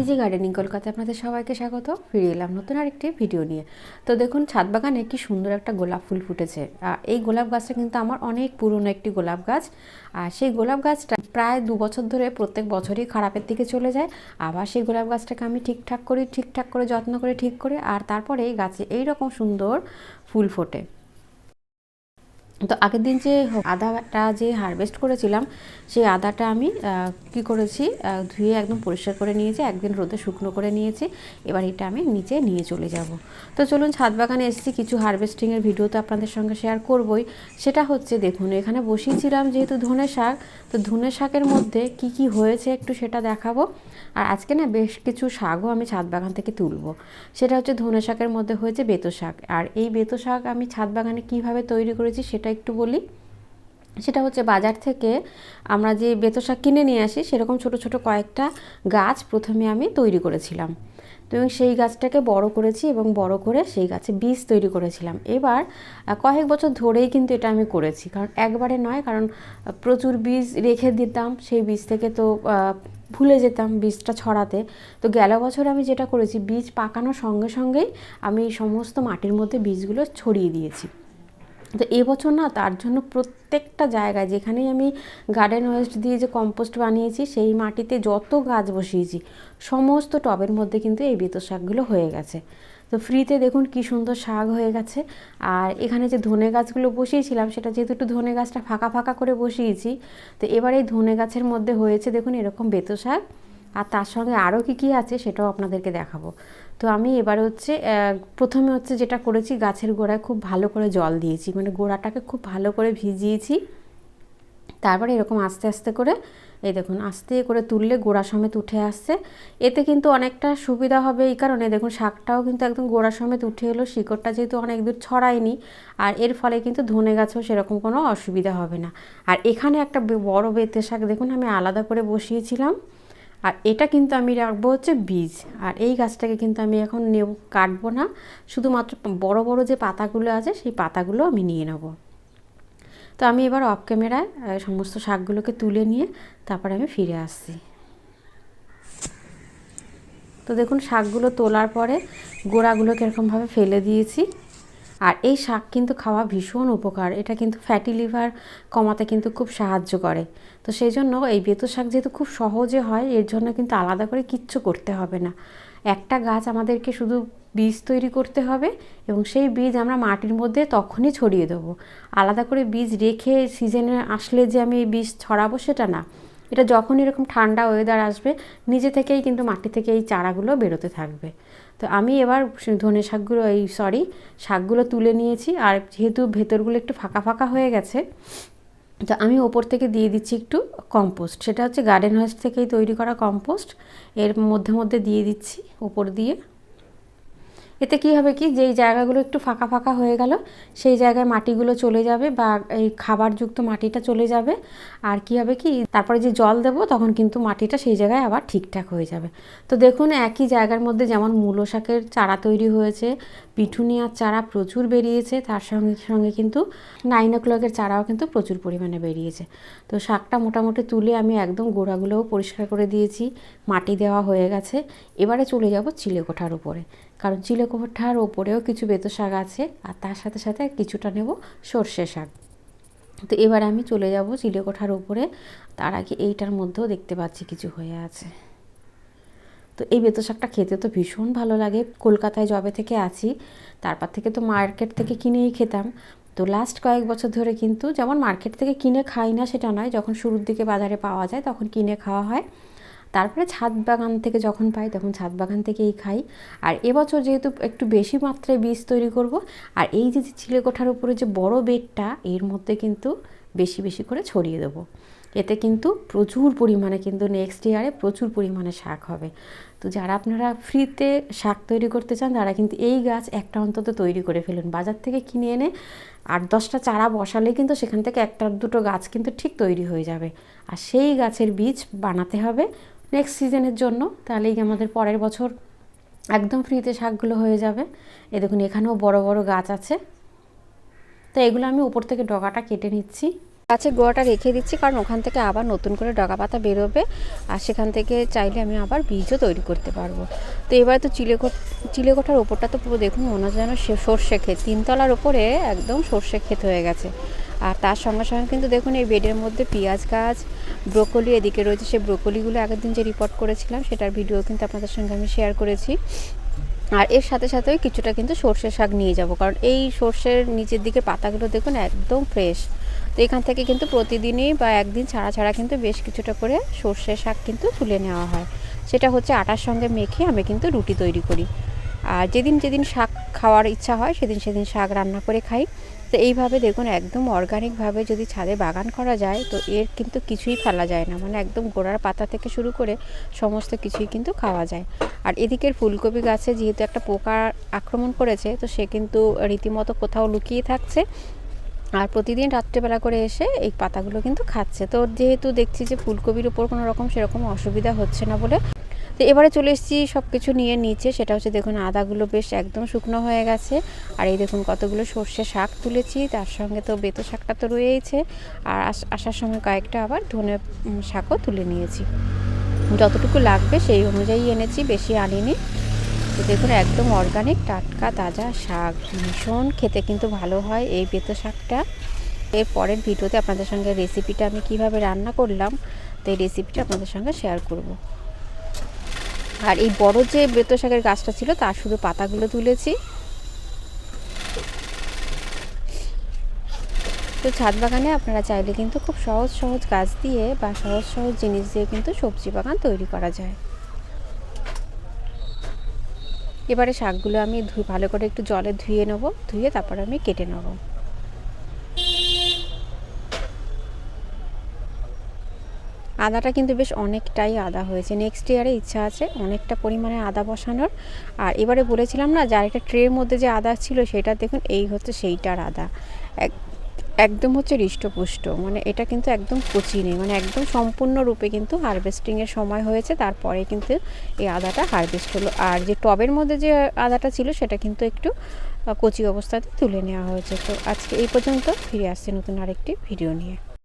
Easy gardening কলকাতায় আপনাদের সবাইকে স্বাগত। ফিরে এলাম নতুন আরেকটি ভিডিও নিয়ে। তো দেখুন, ছাদ বাগানে কি সুন্দর একটা গোলাপ ফুল ফুটেছে। আর এই গোলাপ গাছটা কিন্তু আমার অনেক পুরনো একটি গোলাপ গাছ। আর সেই গোলাপ গাছটা প্রায় দু বছর ধরে প্রত্যেক বছরই খারাপের দিকে চলে যায়। আবার সেই গোলাপ গাছটাকে আমি ঠিকঠাক করি, ঠিকঠাক করে যত্ন করে ঠিক করে। আর তারপরে এই গাছে এইরকম সুন্দর ফুল ফোটে। তো আগের দিন যে আদাটা যে হারভেস্ট করেছিলাম, সেই আদাটা আমি কি করেছি? ধুয়ে একদম পরিষ্কার করে নিয়েছি, একদিন রোদে শুকনো করে নিয়েছি, এবার এটা আমি নিচে নিয়ে চলে যাব। তো চলুন ছাদ বাগানে এসেছি, কিছু হারভেস্টিংয়ের ভিডিও তো আপনাদের সঙ্গে শেয়ার করবই। সেটা হচ্ছে, দেখুন, এখানে বসিয়েছিলাম যেহেতু ধনে শাক, তো ধনে শাকের মধ্যে কি কি হয়েছে একটু সেটা দেখাবো। আর আজকে না বেশ কিছু শাকও আমি ছাদ বাগান থেকে তুলবো। সেটা হচ্ছে ধনে শাকের মধ্যে হয়েছে বেতো শাক। আর এই বেতো শাক আমি ছাদ বাগানে কীভাবে তৈরি করেছি সেটা একটু বলি। সেটা হচ্ছে বাজার থেকে আমরা যে বেতো শাক কিনে নিয়ে আসি, সেরকম ছোট ছোট কয়েকটা গাছ প্রথমে আমি তৈরি করেছিলাম। তো এবং সেই গাছটাকে বড় করেছি এবং বড় করে সেই গাছে বীজ তৈরি করেছিলাম। এবার কয়েক বছর ধরেই কিন্তু এটা আমি করেছি। কারণ একবারে নয়, কারণ প্রচুর বীজ রেখে দিতাম, সেই বীজ থেকে তো ভুলে যেতাম বীজটা ছড়াতে। তো গেল বছর আমি যেটা করেছি, বীজ পাকানোর সঙ্গে সঙ্গেই আমি সমস্ত মাটির মধ্যে বীজগুলো ছড়িয়ে দিয়েছি। তো এবছর না তার জন্য প্রত্যেকটা জায়গায় যেখানেই আমি গার্ডেন ওয়েস্ট দিয়ে যে কম্পোস্ট বানিয়েছি, সেই মাটিতে যত গাছ বসিয়েছি, সমস্ত টবের মধ্যে কিন্তু এই বেতো শাকগুলো হয়ে গেছে। তো ফ্রিতে দেখুন কি সুন্দর শাক হয়ে গেছে। আর এখানে যে ধনে গাছগুলো বসিয়েছিলাম, সেটা যেহেতু একটু ধনে গাছটা ফাঁকা ফাঁকা করে বসিয়েছি, তো এবার এই ধনে গাছের মধ্যে হয়েছে দেখুন এরকম বেতো শাক। আর তার সঙ্গে আরও কী কী আছে সেটাও আপনাদেরকে দেখাবো। তো আমি এবার হচ্ছে প্রথমে হচ্ছে যেটা করেছি, গাছের গোড়ায় খুব ভালো করে জল দিয়েছি। মানে গোড়াটাকে খুব ভালো করে ভিজিয়েছি। তারপরে এরকম আস্তে আস্তে করে, এই দেখুন, আস্তে করে তুললে গোড়া সমেত উঠে আসছে। এতে কিন্তু অনেকটা সুবিধা হবে এই কারণে। দেখুন, শাকটাও কিন্তু একদম গোড়া সমেত উঠে এলো, শিকড়টা যেহেতু অনেক দূর ছড়ায়নি, আর এর ফলে কিন্তু ধনে গাছেও সেরকম কোনো অসুবিধা হবে না। আর এখানে একটা বড় বেতে শাক, দেখুন, আমি আলাদা করে বসিয়েছিলাম। আর এটা কিন্তু আমি রাখব হচ্ছে বীজ। আর এই গাছটাকে কিন্তু আমি এখন নেব, কাটবো না। শুধুমাত্র বড় বড় যে পাতাগুলো আছে, সেই পাতাগুলো আমি নিয়ে নেব। তো আমি এবার অফ ক্যামেরায় সমস্ত শাকগুলোকে তুলে নিয়ে তারপরে আমি ফিরে আসছি। তো দেখুন, শাকগুলো তোলার পরে গোড়াগুলো কীরকমভাবে ফেলে দিয়েছি। আর এই শাক কিন্তু খাওয়া ভীষণ উপকার। এটা কিন্তু ফ্যাটি লিভার কমাতে কিন্তু খুব সাহায্য করে। তো সেই জন্য এই বেতো শাক যেহেতু খুব সহজে হয়, এর জন্য কিন্তু আলাদা করে কিচ্ছু করতে হবে না। একটা গাছ আমাদেরকে শুধু বীজ তৈরি করতে হবে এবং সেই বীজ আমরা মাটির মধ্যে তখনই ছড়িয়ে দেবো। আলাদা করে বীজ রেখে সিজনে আসলে যে আমি এই বীজ ছড়াবো সেটা না। এটা যখন এরকম ঠান্ডা ওয়েদার আসবে, নিজে থেকেই কিন্তু মাটি থেকে এই চারাগুলো বেরোতে থাকবে। তো আমি এবার ধনে শাকগুলো, এই সরি শাকগুলো তুলে নিয়েছি আর যেহেতু ভেতরগুলো একটু ফাঁকা ফাঁকা হয়ে গেছে, তো আমি ওপর থেকে দিয়ে দিচ্ছি একটু কম্পোস্ট সেটা হচ্ছে গার্ডেন হোয়েস্ট থেকেই তৈরি করা কম্পোস্ট এর মধ্যে মধ্যে দিয়ে দিচ্ছি, ওপর দিয়ে। এতে কি হবে কি, যেই জায়গাগুলো একটু ফাঁকা ফাঁকা হয়ে গেল, সেই জায়গায় মাটিগুলো চলে যাবে বা এই খাবারযুক্ত মাটিটা চলে যাবে। আর কি হবে কি, তারপরে যে জল দেবো তখন কিন্তু মাটিটা সেই জায়গায় আবার ঠিকঠাক হয়ে যাবে। তো দেখুন, একই জায়গার মধ্যে যেমন মূলো শাকের চারা তৈরি হয়েছে, পিঠুনিয়ার চারা প্রচুর বেরিয়েছে, তার সঙ্গে সঙ্গে কিন্তু নাইন ও ক্লকের চারাও কিন্তু প্রচুর পরিমাণে বেরিয়েছে। তো শাকটা মোটামুটি তুলে আমি একদম গোড়াগুলোও পরিষ্কার করে দিয়েছি, মাটি দেওয়া হয়ে গেছে। এবারে চলে যাব চিলেকোঠার উপরে। কারণ চিলেকোঠার ওপরেও কিছু বেতো শাক আছে, আর তার সাথে সাথে কিছুটা নেব সর্ষে শাক। তো এবার আমি চলে যাব চিলেকোঠার উপরে তার আগে এইটার মধ্যেও দেখতে পাচ্ছি কিছু হয়ে আছে। তো এই বেতো শাকটা খেতে তো ভীষণ ভালো লাগে। কলকাতায় জবে থেকে আছি, তারপর থেকে তো মার্কেট থেকে কিনেই খেতাম। তো লাস্ট কয়েক বছর ধরে কিন্তু যেমন মার্কেট থেকে কিনে খাই না সেটা নয়, যখন শুরুর দিকে বাজারে পাওয়া যায় তখন কিনে খাওয়া হয়। তারপরে ছাদ বাগান থেকে যখন পাই তখন ছাদ বাগান থেকেই খাই। আর এবছর যেহেতু একটু বেশি মাত্রায় বীজ তৈরি করব, আর এই যে চিলেকোঠার উপরে যে বড় বেডটা, এর মধ্যে কিন্তু বেশি বেশি করে ছড়িয়ে দেবো। এতে কিন্তু প্রচুর পরিমাণে কিন্তু নেক্সট ইয়ারে প্রচুর পরিমাণে শাক হবে। তো যারা আপনারা ফ্রিতে শাক তৈরি করতে চান, তারা কিন্তু এই গাছ একটা অন্তত তৈরি করে ফেলুন। বাজার থেকে কিনে এনে আট দশটা চারা বসালে কিন্তু সেখান থেকে একটা দুটো গাছ কিন্তু ঠিক তৈরি হয়ে যাবে। আর সেই গাছের বীজ বানাতে হবে। নেক্সট সিজনের জন্য তাহলেই আমাদের পরের বছর একদম ফ্রিতে শাকগুলো হয়ে যাবে। এ দেখুন, এখানেও বড় বড় গাছ আছে। তো এগুলো আমি উপর থেকে ডগাটা কেটে নিচ্ছি। গাছের গোড়াটা রেখে দিচ্ছি, কারণ ওখান থেকে আবার নতুন করে ডগা পাতা বেরোবে আর সেখান থেকে চাইলে আমি আবার বীজও তৈরি করতে পারব। তো এবারে তো চিলেকোট চিলেকোঠার ওপরটা তো পুরো দেখুন, মনে হয় যেন সে- সর্ষে ক্ষেত, তিনতলার ওপরে একদম সর্ষে ক্ষেত হয়ে গেছে। আর তার সঙ্গে সঙ্গে কিন্তু দেখুন এই বেডের মধ্যে পেঁয়াজ গাছ, ব্রোকলি, এদিকে রয়েছে সেই ব্রোকলিগুলো আগের দিন যে রিপোর্ট করেছিলাম সেটার ভিডিও কিন্তু আপনাদের সঙ্গে আমি শেয়ার করেছি। আর এর সাথে সাথেও কিছুটা কিন্তু সর্ষে শাক নিয়ে যাব, কারণ এই সর্ষের নিচের দিকে পাতাগুলো দেখুন একদম ফ্রেশ তো এখান থেকে কিন্তু প্রতিদিনই বা একদিন ছাড়া ছাড়া কিন্তু বেশ কিছুটা করে সর্ষে শাক কিন্তু তুলে নেওয়া হয়। সেটা হচ্ছে আটার সঙ্গে মেখে আমি কিন্তু রুটি তৈরি করি। আর যেদিন যেদিন শাক খাওয়ার ইচ্ছা হয়, সেদিন সেদিন শাক রান্না করে খাই। তো এইভাবে দেখুন, একদম অর্গানিকভাবে যদি ছাদে বাগান করা যায়, তো এর কিন্তু কিছুই ফেলা যায় না। মানে একদম গোড়ার পাতা থেকে শুরু করে সমস্ত কিছুই কিন্তু খাওয়া যায়। আর এদিকের ফুলকপি গাছে যেহেতু একটা পোকা আক্রমণ করেছে, তো সে কিন্তু রীতিমতো কোথাও লুকিয়ে থাকছে। আর প্রতিদিন রাত্রেবেলা করে এসে এই পাতাগুলো কিন্তু খাচ্ছে। তো যেহেতু দেখছি যে ফুলকপির উপর কোনো রকম সেরকম অসুবিধা হচ্ছে না বলে তো এবারে চলে এসেছি সব কিছু নিয়ে নিচে, সেটা হচ্ছে দেখুন আদাগুলো বেশ একদম শুকনো হয়ে গেছে। আর এই দেখুন কতগুলো সর্ষে শাক তুলেছি, তার সঙ্গে তো বেতো শাকটা তো রয়েইছে। আর আস- আসার সময় কয়েকটা আবার ধনে শাকও তুলে নিয়েছি। যতটুকু লাগবে সেই অনুযায়ী এনেছি, বেশি আনিনি। তো দেখুন একদম অর্গানিক টাটকা তাজা শাক, ভীষণ খেতে কিন্তু ভালো হয় এই বেতো শাকটা। এর পরের ভিডিওতে আপনাদের সঙ্গে রেসিপিটা আমি কীভাবে রান্না করলাম, তো এই রেসিপিটা আপনাদের সঙ্গে শেয়ার করব। আর এই বড় যে বেত শাকের গাছটা ছিল, তার শুধু পাতাগুলো তুলেছি। তো ছাদ বাগানে আপনারা চাইলে কিন্তু খুব সহজ সহজ গাছ দিয়ে বা সহজ সহজ জিনিস দিয়ে কিন্তু সবজি বাগান তৈরি করা যায়। এবারে শাকগুলো আমি ভালো করে একটু জলে ধুয়ে নেব, ধুয়ে তারপর আমি কেটে নেব। আদাটা কিন্তু বেশ অনেকটাই আদা হয়েছে। নেক্সট ইয়ারে ইচ্ছা আছে অনেকটা পরিমাণে আদা বসানোর। আর এবারে বলেছিলাম না, যার একটা ট্রের মধ্যে যে আদা ছিল সেটা দেখুন, এই হচ্ছে সেইটার আদা। এক, একদম হচ্ছে হৃষ্টপুষ্ট। মানে এটা কিন্তু একদম কচি নেই। মানে একদম সম্পূর্ণরূপে কিন্তু হারভেস্টিংয়ের সময় হয়েছে, তারপরে কিন্তু এই আদাটা হারভেস্ট হলো। আর যে টবের মধ্যে যে আদাটা ছিল, সেটা কিন্তু একটু কচি অবস্থাতে তুলে নেওয়া হয়েছে। তো আজকে এই পর্যন্ত ফিরে আসছে নতুন আরেকটি ভিডিও নিয়ে।